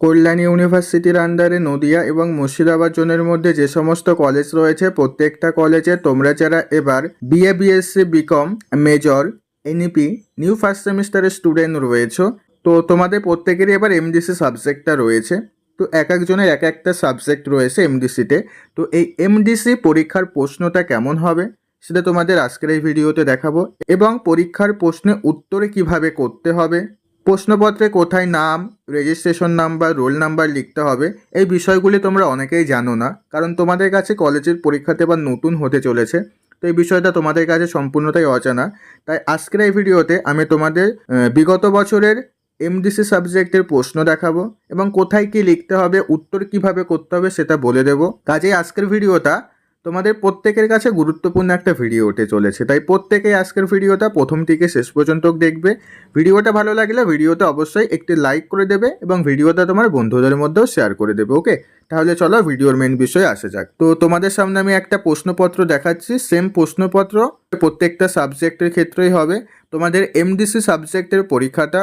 কল্যাণী ইউনিভার্সিটির আন্ডারে নদিয়া এবং মুর্শিদাবাদ জোনের মধ্যে যে সমস্ত কলেজ রয়েছে, প্রত্যেকটা কলেজে তোমরা যারা এবার BA BSc BCom major NEP new first সেমিস্টারের স্টুডেন্ট রয়েছো, তো তোমাদের প্রত্যেকেরই এবার এমডিসি সাবজেক্টটা রয়েছে। তো এক একজনের এক একটা সাবজেক্ট রয়েছে এমডিসিতে তো। এই এমডিসি পরীক্ষার প্রশ্নটা কেমন হবে, সেটা তোমাদের আজকের এই ভিডিওতে দেখাবো। এবং পরীক্ষার প্রশ্নে উত্তরে কীভাবে করতে হবে প্রশ্নপত্রে কোথায় নাম রেজিস্ট্রেশন নাম্বার রোল নাম্বার লিখতে হবে, এই বিষয়গুলি তোমরা অনেকেই জানো না, কারণ তোমাদের কাছে কলেজের পরীক্ষাতে এবার নতুন হতে চলেছে, তো এই বিষয়টা তোমাদের কাছে সম্পূর্ণটাই অজানা। তাই আজকের এই ভিডিওতে আমি তোমাদের বিগত বছরের এমডিসি সাবজেক্টের প্রশ্ন দেখাবো এবং কোথায় কি লিখতে হবে, উত্তর কীভাবে করতে হবে সেটা বলে দেবো। কাজেই আজকের ভিডিওটা তোমাদের প্রত্যেকের কাছে গুরুত্বপূর্ণ একটা ভিডিও উঠে চলেছে। তাই প্রত্যেকেই আজকের ভিডিওটা প্রথম থেকে শেষ পর্যন্ত দেখবে। ভিডিওটা ভালো লাগলে ভিডিওতে অবশ্যই একটি লাইক করে দেবে এবং ভিডিওটা তোমার বন্ধুদের মধ্যেও শেয়ার করে দেবে ওকে তাহলে চলো ভিডিওর মেন বিষয়ে আসা যাক। তো তোমাদের সামনে আমি একটা প্রশ্নপত্র দেখাচ্ছি। সেম প্রশ্নপত্র প্রত্যেকটা সাবজেক্টের ক্ষেত্রেই হবে। তোমাদের এমডিসি সাবজেক্টের পরীক্ষাটা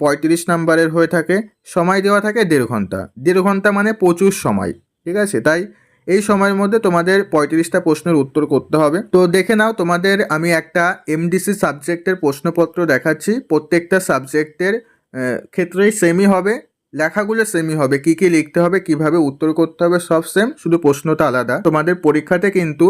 পঁয়ত্রিশ নাম্বারের হয়ে থাকে। সময় দেওয়া থাকে দেড় ঘণ্টা। দেড় ঘণ্টা মানে প্রচুর সময়, ঠিক আছে? তাই এই সময়ের মধ্যে তোমাদের পঁয়ত্রিশটা প্রশ্নের উত্তর করতে হবে। তো দেখে নাও, তোমাদের আমি একটা এমডিসি সাবজেক্টের প্রশ্নপত্র দেখাচ্ছি। প্রত্যেকটা সাবজেক্টের ক্ষেত্রেই সেমই হবে, লেখাগুলো সেমই হবে, কি কি লিখতে হবে, কীভাবে উত্তর করতে হবে, সব সেম শুধু প্রশ্নটা আলাদা। তোমাদের পরীক্ষাতে কিন্তু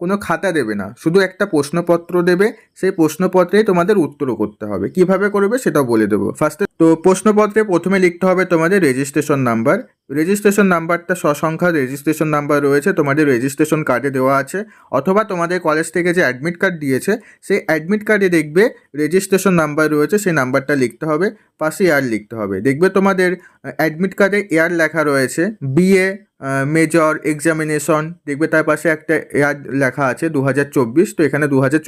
কোনো খাতা দেবে না। শুধু একটা প্রশ্নপত্র দেবে, সেই প্রশ্নপত্রেই তোমাদের উত্তরও করতে হবে। কীভাবে করবে সেটাও বলে দেবো। ফার্স্টে তো প্রশ্নপত্রে প্রথমে লিখতে হবে তোমাদের রেজিস্ট্রেশন নাম্বার রেজিস্ট্রেশন নাম্বারটা সসংখ্যা রেজিস্ট্রেশন নাম্বার রয়েছে, তোমাদের রেজিস্ট্রেশন কার্ডে দেওয়া আছে। অথবা তোমাদের কলেজ থেকে যে অ্যাডমিট কার্ড দিয়েছে, সেই অ্যাডমিট কার্ডে দেখবে রেজিস্ট্রেশন নাম্বার রয়েছে, সেই নাম্বারটা লিখতে হবে। পাশে ইয়ার লিখতে হবে। দেখবে তোমাদের অ্যাডমিট কার্ডে ইয়ার লেখা রয়েছে। বিএ মেজর এক্সামিনেশন দেখবে তার পাশে একটা ইয়ার লেখা আছে দু হাজার চব্বিশ, তো এখানে দু হাজার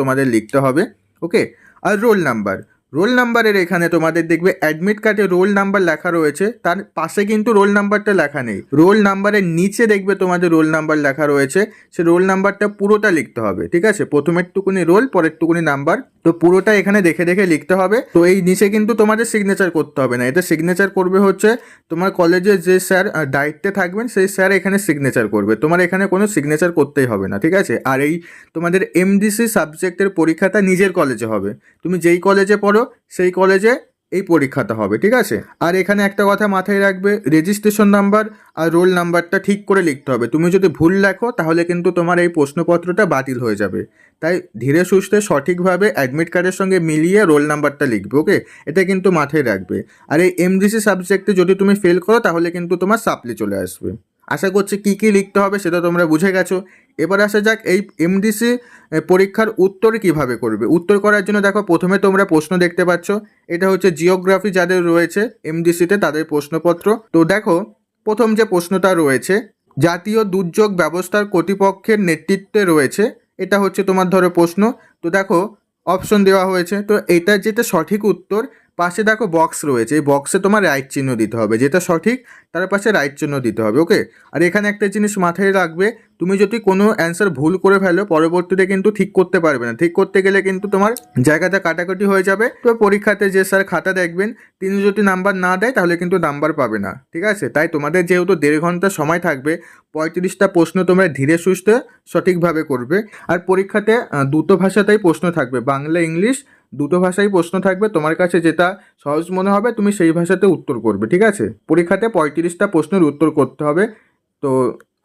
তোমাদের লিখতে হবে ওকে আর রোল নাম্বার রোল নাম্বারের এখানে তোমাদের দেখবে অ্যাডমিট কার্ডে রোল নাম্বার লেখা রয়েছে, তার পাশে কিন্তু রোল নাম্বারটা লেখা নেই রোল নাম্বারের নিচে দেখবে তোমাদের রোল নাম্বার লেখা রয়েছে, সে রোল নাম্বারটা পুরোটা লিখতে হবে, ঠিক আছে? প্রথমেরটুকুনি রোল পরেরটুকুনি নাম্বার তো পুরোটা এখানে দেখে দেখে লিখতে হবে। তো এই নিচে কিন্তু তোমাদের সিগনেচার করতে হবে না। এটা সিগনেচার করবে হচ্ছে তোমার কলেজে যে স্যার দায়িত্বে থাকবেন, সেই স্যার এখানে সিগনেচার করবে। তোমার এখানে কোনো সিগনেচার করতেই হবে না, ঠিক আছে? আর এই তোমাদের এমডিসি সাবজেক্টের পরীক্ষাটা নিজের কলেজে হবে। তুমি যেই কলেজে পড়ো, সেই কলেজে এই পরীক্ষাটা হবে, ঠিক আছে? আর এখানে একটা কথা মাথায় রাখবে রেজিস্ট্রেশন নাম্বার আর রোল নাম্বারটা ঠিক করে লিখতে হবে। তুমি যদি ভুল লেখো, তাহলে কিন্তু তোমার এই প্রশ্নপত্রটা বাতিল হয়ে যাবে। তাই ধীরে সুস্থে সঠিকভাবে অ্যাডমিট কার্ডের সঙ্গে মিলিয়ে রোল নাম্বারটা লিখবে ওকে এটা কিন্তু মাথায় রাখবে। আর এই এমডিসি সাবজেক্টে যদি তুমি ফেল করো, তাহলে কিন্তু তোমার সাপ্লি চলে আসবে। আশা করছি কী কী লিখতে হবে সেটা তোমরা বুঝে গেছো। এবার আসা যাক, এই এমডিসি পরীক্ষার উত্তর কীভাবে করবে? উত্তর করার জন্য দেখো, প্রথমে তোমরা প্রশ্ন দেখতে পাচ্ছ। এটা হচ্ছে জিওগ্রাফি যাদের রয়েছে এমডিসিতে তাদের প্রশ্নপত্র। তো দেখো, প্রথম যে প্রশ্নটা রয়েছে, জাতীয় দুর্যোগ ব্যবস্থার কর্তৃপক্ষের নেতৃত্বে রয়েছে, এটা হচ্ছে তোমার ধরো প্রশ্ন। তো দেখো অপশন দেওয়া হয়েছে। তো এটা যেটা সঠিক উত্তর পাশে দেখো বক্স রয়েছে। এই বক্সে তোমার রাইট চিহ্ন দিতে হবে। যেটা সঠিক, তার পাশে রাইট চিহ্ন দিতে হবে ওকে আর এখানে একটা জিনিস মাথায় রাখবে, তুমি যদি কোনো অ্যান্সার ভুল করে ফেলো, পরবর্তীতে কিন্তু ঠিক করতে পারবে না। ঠিক করতে গেলে কিন্তু তোমার জায়গাটা কাটাকাটি হয়ে যাবে। তো পরীক্ষাতে যে স্যার খাতা দেখবেন, তিনি যদি নাম্বার না দেয়, তাহলে কিন্তু নাম্বার পাবে না, ঠিক আছে? তাই তোমাদের যেহেতু দেড় ঘণ্টা সময় থাকবে, পঁয়ত্রিশটা প্রশ্ন তোমরা ধীরে সুস্থে সঠিকভাবে করবে। আর পরীক্ষাতে দুটো ভাষাতেই প্রশ্ন থাকবে, বাংলা, ইংলিশ দুটো ভাষাই প্রশ্ন থাকবে, তোমার কাছে যেটা সহজ মনে হবে তুমি সেই ভাষাতে উত্তর করবে, ঠিক আছে? পরীক্ষাতে পঁয়ত্রিশটা প্রশ্নের উত্তর করতে হবে। তো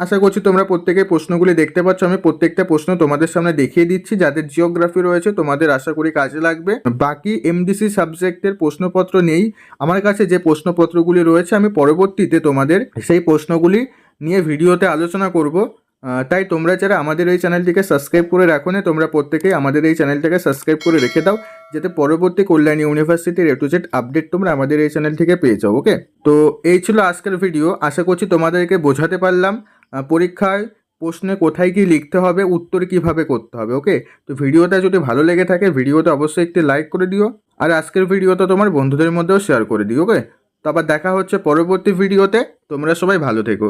আশা করছি তোমরা প্রত্যেকে প্রশ্নগুলি দেখতে পাচ্ছ, আমি প্রত্যেকটা প্রশ্ন তোমাদের সামনে দেখিয়ে দিচ্ছি, যাদের জিওগ্রাফি রয়েছে তোমাদের আশা করি কাজে লাগবে। বাকি এমডিসি সাবজেক্টের প্রশ্নপত্র নেই। আমার কাছে যে প্রশ্নপত্রগুলি রয়েছে, আমি পরবর্তীতে তোমাদের সেই প্রশ্নগুলি নিয়ে ভিডিওতে আলোচনা করব। তাই তোমরা যারা আমাদের এই চ্যানেলটিকে সাবস্ক্রাইব করে রাখো না, তোমরা প্রত্যেকেই আমাদের এই চ্যানেলটাকে সাবস্ক্রাইব করে রেখে দাও, যাতে পরবর্তী কল্যাণী ইউনিভার্সিটির এ টু জেড আপডেট তোমরা আমাদের এই চ্যানেল থেকে পেয়ে যাও ওকে তো এই ছিল আজকের ভিডিও আশা করছি তোমাদেরকে বোঝাতে পারলাম পরীক্ষায় প্রশ্নে কোথায় কি লিখতে হবে, উত্তর কীভাবে করতে হবে ওকে তো ভিডিওটা যদি ভালো লেগে থাকে ভিডিওটা অবশ্যই একটি লাইক করে দিও, আর আজকের ভিডিওটা তোমার বন্ধুদের মধ্যেও শেয়ার করে দিও ওকে তো আবার দেখা হচ্ছে পরবর্তী ভিডিওতে তোমরা সবাই ভালো থেকো।